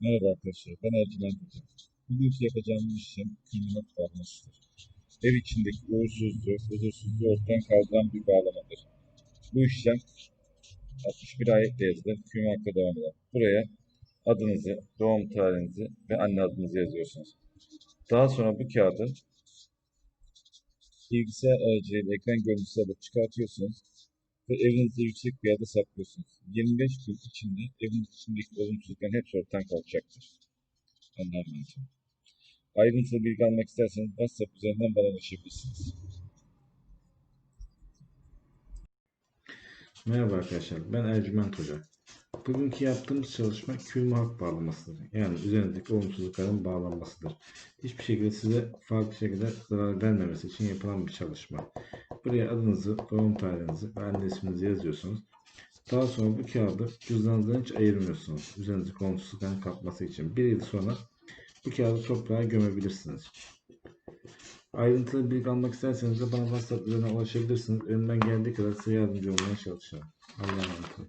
Merhaba arkadaşlar, ben Ercüment Hoca. Bugünkü yapacağımız işlem kriminal bağlamasıdır. Ev içindeki uğursuzluğu, huzursuzluğu ortadan kaldıran bir bağlamadır. Bu işlem 61 ayetle yazılır, hüküm hakkı devam eder. Buraya adınızı, doğum tarihinizi ve anne adınızı yazıyorsunuz. Daha sonra bu kağıdı bilgisayar aracılığıyla ekran görüntüsü alıp çıkartıyorsunuz ve evinizde yüksek bir yerde saklıyorsunuz. 25 gün içinde evin içindeki olumsuzlukların hepsi ortadan kalkacaktır. Emanet olun. Ayrıntılı bilgi almak isterseniz WhatsApp üzerinden bana ulaşabilirsiniz. Merhaba arkadaşlar, ben Ercüment Hoca. Bugünkü yaptığımız çalışma kül muhak bağlamasıdır. Yani üzerindeki olumsuzlukların bağlanmasıdır. Hiçbir şekilde size farklı şekilde zarar vermemesi için yapılan bir çalışma. Buraya adınızı, doğum tarihinizi ve anne yazıyorsunuz. Daha sonra bu kağıdı cüzdanınızdan hiç ayırmıyorsunuz. Üzerindeki olumsuzlukların kapması için. Bir yıl sonra bu kağıdı toprağa gömebilirsiniz. Ayrıntılı bilgi almak isterseniz de bana WhatsApp üzerinden ulaşabilirsiniz. Elimden geldiği kadar size yardımcı olmaya çalışacağım. Allah'a emanet olun.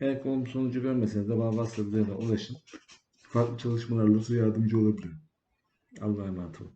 Eğer olumlu sonucu görmeseniz de bana WhatsApp ulaşın. Farklı çalışmalarla size yardımcı olabilirim. Allah'a emanet olun.